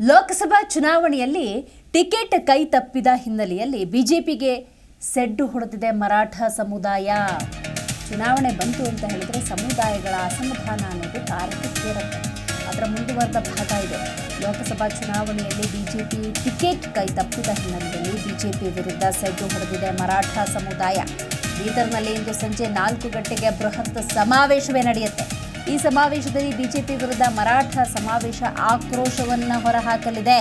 ಲೋಕಸಭಾ ಚುನಾವಣೆಯಲ್ಲಿ ಟಿಕೆಟ್ ಕೈ ತಪ್ಪಿದ ಹಿನ್ನೆಲೆಯಲ್ಲಿ ಬಿಜೆಪಿಗೆ ಸೆಡ್ಡು ಹೊಡೆದಿದೆ ಮರಾಠ ಸಮುದಾಯ. ಚುನಾವಣೆ ಬಂತು ಅಂತ ಹೇಳಿದ್ರೆ ಸಮುದಾಯಗಳ ಅಸಮಾಧಾನ ಅನ್ನೋದು ತಾರಕಕ್ಕೇರುತ್ತೆ ಅದರ ಮುಂದುವರೆದ ಭಾಗ ಇದೆ. ಲೋಕಸಭಾ ಚುನಾವಣೆಯಲ್ಲಿ ಬಿಜೆಪಿ ಟಿಕೆಟ್ ಕೈ ತಪ್ಪಿದ ಹಿನ್ನೆಲೆಯಲ್ಲಿ ಬಿಜೆಪಿ ವಿರುದ್ಧ ಸೆಡ್ಡು ಹೊಡೆದಿದೆ ಮರಾಠ ಸಮುದಾಯ. ಬೀದರ್ನಲ್ಲಿ ಇಂದು ಸಂಜೆ ನಾಲ್ಕು ಗಂಟೆಗೆ ಬೃಹತ್ ಸಮಾವೇಶವೇ ನಡೆಯುತ್ತೆ. ಈ ಸಮಾವೇಶದಲ್ಲಿ ಬಿಜೆಪಿ ವಿರುದ್ಧ ಮರಾಠ ಸಮಾವೇಶ ಆಕ್ರೋಶವನ್ನ ಹೊರಹಾಕಲಿದೆ.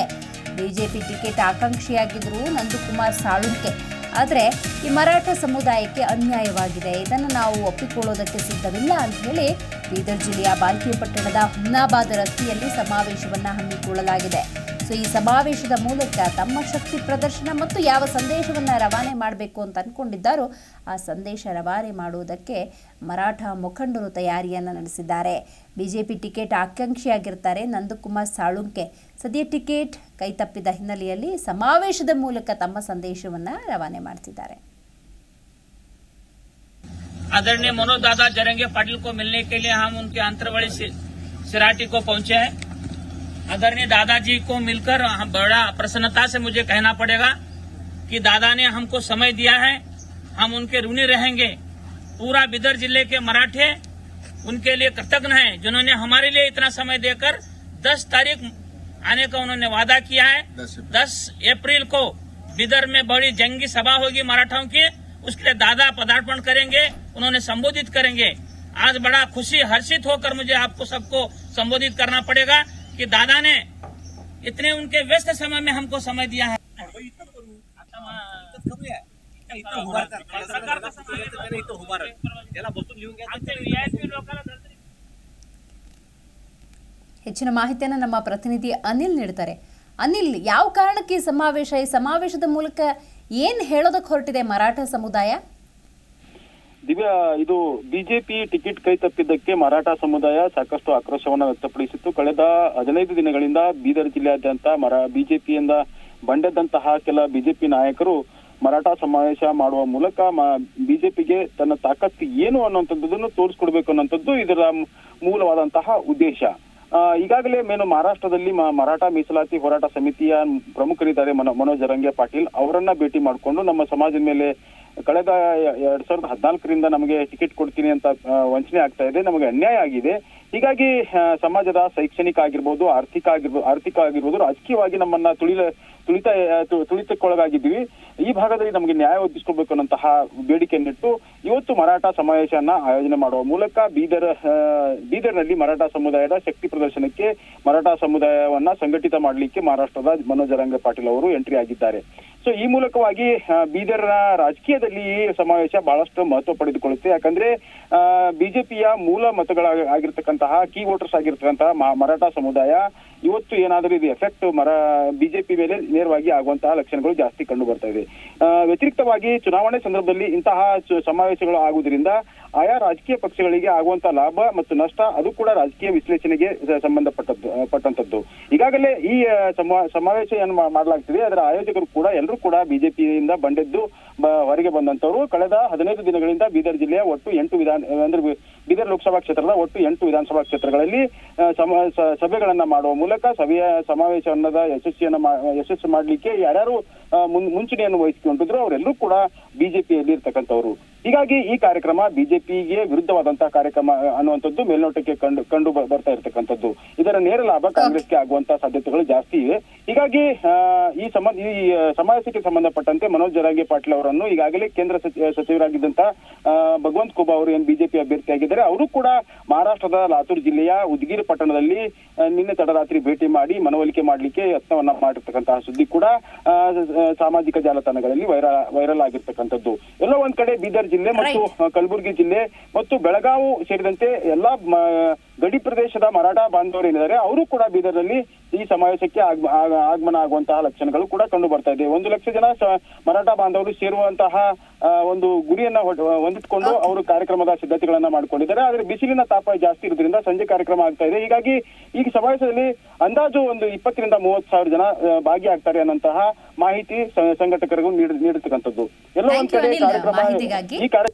ಬಿಜೆಪಿ ಟಿಕೆಟ್ ಆಕಾಂಕ್ಷಿಯಾಗಿದ್ದರು ನಂದಕುಮಾರ್ ಸಾಳುಂಕೆ. ಆದರೆ ಈ ಮರಾಠ ಸಮುದಾಯಕ್ಕೆ ಅನ್ಯಾಯವಾಗಿದೆ. ಇದನ್ನು ನಾವು ಒಪ್ಪಿಕೊಳ್ಳೋದಕ್ಕೆ ಸಿದ್ಧವಿಲ್ಲ ಅಂತ ಹೇಳಿ ಬೀದರ್ ಜಿಲ್ಲೆಯ ಬಾಲ್ಕಿ ಪಟ್ಟಣದ ಹುಮ್ನಾಬಾದ್ ರಸ್ತೆಯಲ್ಲಿ ಸಮಾವೇಶವನ್ನ ಹಮ್ಮಿಕೊಳ್ಳಲಾಗಿದೆ. ಸೊ ಈ ಸಮಾವೇಶದ ಮೂಲಕ ತಮ್ಮ ಶಕ್ತಿ ಪ್ರದರ್ಶನ ಮತ್ತು ಯಾವ ಸಂದೇಶವನ್ನ ರವಾನೆ ಮಾಡಬೇಕು ಅಂತ ಅನ್ಕೊಂಡಿದ್ದಾರೋ ಆ ಸಂದೇಶ ರವಾನೆ ಮಾಡುವುದಕ್ಕೆ ಮರಾಠ ಮುಖಂಡರು ತಯಾರಿಯನ್ನ ನಡೆಸಿದ್ದಾರೆ ಬಿಜೆಪಿ ಟಿಕೆಟ್ ಆಕಾಂಕ್ಷಿಯಾಗಿರ್ತಾರೆ ನಂದಕುಮಾರ್ ಸಾಳುಂಕೆ ಸದ್ಯ ಟಿಕೆಟ್ ಕೈ ತಪ್ಪಿದ ಹಿನ್ನೆಲೆಯಲ್ಲಿ ಸಮಾವೇಶದ ಮೂಲಕ ತಮ್ಮ ಸಂದೇಶವನ್ನ ರವಾನೆ ಮಾಡ್ತಿದ್ದಾರೆ आदरणीय मनोज दादा जरंगे पाटिल को मिलने के लिए हम उनके अंतरवली सि- सिराटी को पहुंचे हैं आदरणीय दादाजी को मिलकर हम बड़ा प्रसन्नता से मुझे कहना पड़ेगा कि दादा ने हमको समय दिया है। हम उनके ऋणी रहेंगे। पूरा बिदर ज़िले के मराठे उनके लिए कृतज्ञ हैं जिन्होंने हमारे लिए इतना समय देकर 10 तारीख आने का उन्होंने वादा किया है। 10 अप्रैल को बिदर में बड़ी जंगी सभा होगी मराठाओं की। उसके लिए दादा पदार्पण करेंगे उन्होंने संबोधित करेंगे। आज बड़ा खुशी हर्षित होकर मुझे आपको सबको संबोधित करना पड़ेगा। कि दादा ने इतने उनके व्यस्त समय में हमको समय दिया है इथं उभारतात. त्याने इथं उभारत. याला बसून लिहून घ्यायचं ಹೆಚ್ಚಿನ ಮಾಹಿತಿಯನ್ನು ನಮ್ಮ ಪ್ರತಿನಿಧಿ ಅನಿಲ್ ನೀಡ್ತಾರೆ ಅನಿಲ್ ಯಾವ ಕಾರಣಕ್ಕೆ ಈ ಸಮಾವೇಶ ಈ ಸಮಾವೇಶದ ಮೂಲಕ ಏನು ಹೇಳೋದಕ್ಕೆ ಹೊರಟಿದೆ ಮರಾಠ ಸಮುದಾಯ ದಿವ್ಯಾ, ಇದು ಬಿಜೆಪಿ ಟಿಕೆಟ್ ಕೈ ತಪ್ಪಿದ್ದಕ್ಕೆ ಮರಾಠ ಸಮುದಾಯ ಸಾಕಷ್ಟು ಆಕ್ರೋಶವನ್ನು ವ್ಯಕ್ತಪಡಿಸಿತ್ತು. ಕಳೆದ ಹದಿನೈದು ದಿನಗಳಿಂದ ಬೀದರ್ ಜಿಲ್ಲೆಯಾದ್ಯಂತ ಮರ ಬಿಜೆಪಿಯಿಂದ ಬಂಡೆದಂತಹ ಕೆಲ ಬಿಜೆಪಿ ನಾಯಕರು ಮರಾಠ ಸಮಾವೇಶ ಮಾಡುವ ಮೂಲಕ ಬಿಜೆಪಿಗೆ ತನ್ನ ತಾಕತ್ತು ಏನು ಅನ್ನುವಂಥದ್ದನ್ನು ತೋರಿಸ್ಕೊಡ್ಬೇಕು ಅನ್ನೋಂಥದ್ದು ಇದರ ಮೂಲವಾದಂತಹ ಉದ್ದೇಶ. ಈಗಾಗಲೇ ಮೇನು ಮಹಾರಾಷ್ಟ್ರದಲ್ಲಿ ಮರಾಠ ಮೀಸಲಾತಿ ಹೋರಾಟ ಸಮಿತಿಯ ಪ್ರಮುಖರಿದ್ದಾರೆ ಮನೋ- ಮನೋಜ್ ರಂಗೆ ಪಾಟೀಲ್. ಅವರನ್ನ ಭೇಟಿ ಮಾಡಿಕೊಂಡು ನಮ್ಮ ಸಮಾಜದ ಮೇಲೆ ಕಳೆದ ಎರಡ್ ಸಾವಿರದ ಹದಿನಾಲ್ಕರಿಂದ ನಮಗೆ ಟಿಕೆಟ್ ಕೊಡ್ತೀನಿ ಅಂತ ವಂಚನೆ ಆಗ್ತಾ ಇದೆ. ನಮಗೆ ಅನ್ಯಾಯ ಆಗಿದೆ. ಹೀಗಾಗಿ ಸಮಾಜದ ಶೈಕ್ಷಣಿಕ ಆಗಿರ್ಬೋದು, ಆರ್ಥಿಕ ಆಗಿರ್ಬೋದು ಆರ್ಥಿಕ ಆಗಿರ್ಬೋದು, ರಾಜಕೀಯವಾಗಿ ನಮ್ಮನ್ನ ತುಳಿಲ ತುಳಿತ ತುಳಿತಕ್ಕೊಳಗಾಗಿದ್ವಿ ಈ ಭಾಗದಲ್ಲಿ ನಮಗೆ ನ್ಯಾಯ ಒದಗಿಸ್ಕೊಳ್ಬೇಕು ಅನ್ನಂತಹ ಬೇಡಿಕೆಯನ್ನಿಟ್ಟು ಇವತ್ತು ಮರಾಠ ಸಮಾವೇಶವನ್ನ ಆಯೋಜನೆ ಮಾಡುವ ಮೂಲಕ ಬೀದರ್ ಬೀದರ್ನಲ್ಲಿ ಮರಾಠ ಸಮುದಾಯದ ಶಕ್ತಿ ಪ್ರದರ್ಶನಕ್ಕೆ, ಮರಾಠ ಸಮುದಾಯವನ್ನ ಸಂಘಟಿತ ಮಾಡಲಿಕ್ಕೆ ಮಹಾರಾಷ್ಟ್ರದ ಮನೋಜ್ ಪಾಟೀಲ್ ಅವರು ಎಂಟ್ರಿ ಆಗಿದ್ದಾರೆ. ಸೊ ಈ ಮೂಲಕವಾಗಿ ಬೀದರ್ನ ರಾಜಕೀಯದಲ್ಲಿ ಈ ಸಮಾವೇಶ ಬಹಳಷ್ಟು ಮಹತ್ವ ಪಡೆದುಕೊಳ್ಳುತ್ತೆ. ಯಾಕಂದ್ರೆ ಬಿಜೆಪಿಯ ಮೂಲ ಮತಗಳ ಆಗಿರ್ತಕ್ಕಂತಹ, ಕೀ ವೋಟರ್ಸ್ ಆಗಿರ್ತಕ್ಕಂತಹ ಮರಾಠ ಸಮುದಾಯ ಇವತ್ತು ಏನಾದರೂ ಇದು ಎಫೆಕ್ಟ್ ಮರ, ಬಿಜೆಪಿ ಮೇಲೆ ನೇರವಾಗಿ ಆಗುವಂತಹ ಲಕ್ಷಣಗಳು ಜಾಸ್ತಿ ಕಂಡು ಬರ್ತಾ ಇದೆ. ವ್ಯತಿರಿಕ್ತವಾಗಿ ಚುನಾವಣೆ ಸಂದರ್ಭದಲ್ಲಿ ಇಂತಹ ಸಮಾವೇಶಗಳು ಆಗುವುದರಿಂದ ಆಯಾ ರಾಜಕೀಯ ಪಕ್ಷಗಳಿಗೆ ಆಗುವಂತ ಲಾಭ ಮತ್ತು ನಷ್ಟ ಅದು ಕೂಡ ರಾಜಕೀಯ ವಿಶ್ಲೇಷಣೆಗೆ ಸಂಬಂಧಪಟ್ಟದ್ದು ಪಟ್ಟಂತದ್ದು ಈಗಾಗಲೇ ಈ ಸಮಾವೇಶ ಏನು ಮಾಡಲಾಗ್ತಿದೆ, ಅದರ ಆಯೋಜಕರು ಕೂಡ, ಎಲ್ಲರೂ ಕೂಡ ಬಿಜೆಪಿಯಿಂದ ಬಂಡೆದ್ದು ಹೊರಗೆ ಬಂದಂತವರು ಕಳೆದ ಹದಿನೈದು ದಿನಗಳಿಂದ ಬೀದರ್ ಜಿಲ್ಲೆಯ ಒಟ್ಟು ಎಂಟು ವಿಧಾನ, ಅಂದ್ರೆ ಬೀದರ್ ಲೋಕಸಭಾ ಕ್ಷೇತ್ರದ ಒಟ್ಟು ಎಂಟು ವಿಧಾನಸಭಾ ಕ್ಷೇತ್ರಗಳಲ್ಲಿ ಸಭೆಗಳನ್ನ ಮಾಡುವ ಮೂಲಕ ಸಭೆಯ ಸಮಾವೇಶವನ್ನದ ಯಶಸ್ಸಿಯನ್ನು ಯಶಸ್ಸು ಮಾಡಲಿಕ್ಕೆ ಯಾರ್ಯಾರು ಮುಂಚೂಣಿಯನ್ನು ವಹಿಸಿಕೊಂಡಿದ್ರು ಅವರೆಲ್ಲರೂ ಕೂಡ ಬಿಜೆಪಿಯಲ್ಲಿ ಇರ್ತಕ್ಕಂಥವ್ರು ಹೀಗಾಗಿ ಈ ಕಾರ್ಯಕ್ರಮ ಬಿಜೆಪಿಗೆ ವಿರುದ್ಧವಾದಂತಹ ಕಾರ್ಯಕ್ರಮ ಅನ್ನುವಂಥದ್ದು ಮೇಲ್ನೋಟಕ್ಕೆ ಕಂಡು ಕಂಡು ಬರ್ತಾ ಇರತಕ್ಕಂಥದ್ದು. ಇದರ ನೇರ ಲಾಭ ಕಾಂಗ್ರೆಸ್ಗೆ ಆಗುವಂತಹ ಸಾಧ್ಯತೆಗಳು ಜಾಸ್ತಿ ಇವೆ. ಹೀಗಾಗಿ ಈ ಸಂಬಂಧ, ಈ ಸಮಾವೇಶಕ್ಕೆ ಸಂಬಂಧಪಟ್ಟಂತೆ ಮನೋಜ್ ಜರಾಗಿ ಪಾಟೀಲ್ ಅವರನ್ನು ಈಗಾಗಲೇ ಕೇಂದ್ರ ಸಚಿವರಾಗಿದ್ದಂತಹ ಭಗವಂತ್ ಕುಬಾ ಅವರು ಏನು ಬಿಜೆಪಿ ಅಭ್ಯರ್ಥಿಯಾಗಿದ್ದಾರೆ, ಅವರು ಕೂಡ ಮಹಾರಾಷ್ಟ್ರದ ಲಾತೂರ್ ಜಿಲ್ಲೆಯ ಉದ್ಗಿರಿ ಪಟ್ಟಣದಲ್ಲಿ ನಿನ್ನೆ ತಡರಾತ್ರಿ ಭೇಟಿ ಮಾಡಿ ಮನವೊಲಿಕೆ ಮಾಡಲಿಕ್ಕೆ ಯತ್ನವನ್ನ ಮಾಡಿರ್ತಕ್ಕಂತಹ ಸುದ್ದಿ ಕೂಡ ಸಾಮಾಜಿಕ ಜಾಲತಾಣಗಳಲ್ಲಿ ವೈರಲ್ ವೈರಲ್ ಆಗಿರ್ತಕ್ಕಂಥದ್ದು. ಎಲ್ಲೋ ಒಂದ್ ಕಡೆ ಬೀದರ್ ಜಿಲ್ಲೆ ಮತ್ತು ಕಲಬುರಗಿ ಜಿಲ್ಲೆ ಮತ್ತು ಬೆಳಗಾವಿ ಸೇರಿದಂತೆ ಎಲ್ಲಾ ಗಡಿ ಪ್ರದೇಶದ ಮರಾಠ ಬಾಂಧವರು ಏನಿದ್ದಾರೆ ಅವರು ಕೂಡ ಬೀದರ್ನಲ್ಲಿ ಈ ಸಮಾವೇಶಕ್ಕೆ ಆಗ್- ಆಗಮನ ಆಗುವಂತಹ ಲಕ್ಷಣಗಳು ಕೂಡ ಕಂಡು ಬರ್ತಾ ಇದೆ. ಒಂದು ಲಕ್ಷ ಜನ ಮರಾಠ ಬಾಂಧವರು ಸೇರುವಂತಹ ಒಂದು ಗುರಿಯನ್ನ ಹೊಂದಿಟ್ಕೊಂಡು ಅವರು ಕಾರ್ಯಕ್ರಮದ ಸಿದ್ಧತೆಗಳನ್ನ ಮಾಡ್ಕೊಂಡಿದ್ದಾರೆ. ಆದ್ರೆ ಬಿಸಿಲಿನ ತಾಪ ಜಾಸ್ತಿ ಇರೋದ್ರಿಂದ ಸಂಜೆ ಕಾರ್ಯಕ್ರಮ ಆಗ್ತಾ ಇದೆ. ಹೀಗಾಗಿ ಈ ಸಮಾವೇಶದಲ್ಲಿ ಅಂದಾಜು ಒಂದು ಇಪ್ಪತ್ತರಿಂದ ಮೂವತ್ತು ಸಾವಿರ ಜನ ಭಾಗಿಯಾಗ್ತಾರೆ ಅನ್ನಂತಹ ಮಾಹಿತಿ ಸಂಘಟಕರಿಗೂ ನೀಡ ನೀಡತಕ್ಕಂಥದ್ದು ಎಲ್ಲೋ ಒಂದ್ ಕಡೆ ಕಾರ್ಯಕ್ರಮ. ಈ ಕಾರ್ಯ